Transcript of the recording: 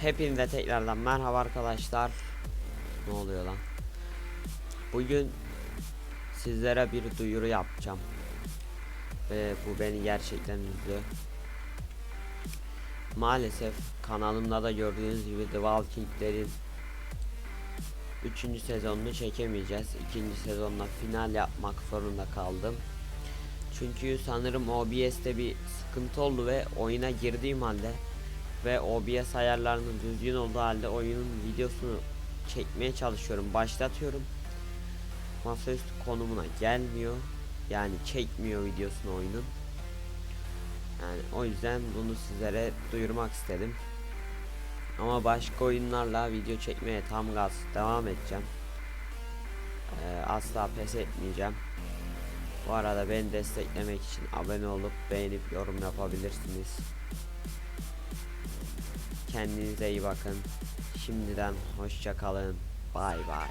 Hepinize tekrardan merhaba arkadaşlar. Ne oluyor lan? Bugün sizlere bir duyuru yapacağım. Ve bu beni gerçekten üzdü. Maalesef kanalımda da gördüğünüz gibi The Walking Dead'in 3. sezonunu çekemeyeceğiz. 2. sezonla final yapmak zorunda kaldım. Çünkü sanırım OBS'te bir sıkıntı oldu ve oyuna girdiğim halde ve OBS ayarlarının düzgün olduğu halde oyunun videosunu çekmeye çalışıyorum. Başlatıyorum. Masaüstü konumuna gelmiyor. Yani çekmiyor videosunu oyunun. Yani o yüzden bunu sizlere duyurmak istedim. Ama başka oyunlarla video çekmeye tam gaz devam edeceğim. Ee, asla pes etmeyeceğim. Bu arada beni desteklemek için abone olup beğenip yorum yapabilirsiniz. Kendinize iyi bakın. Şimdiden hoşça kalın. Bay bay.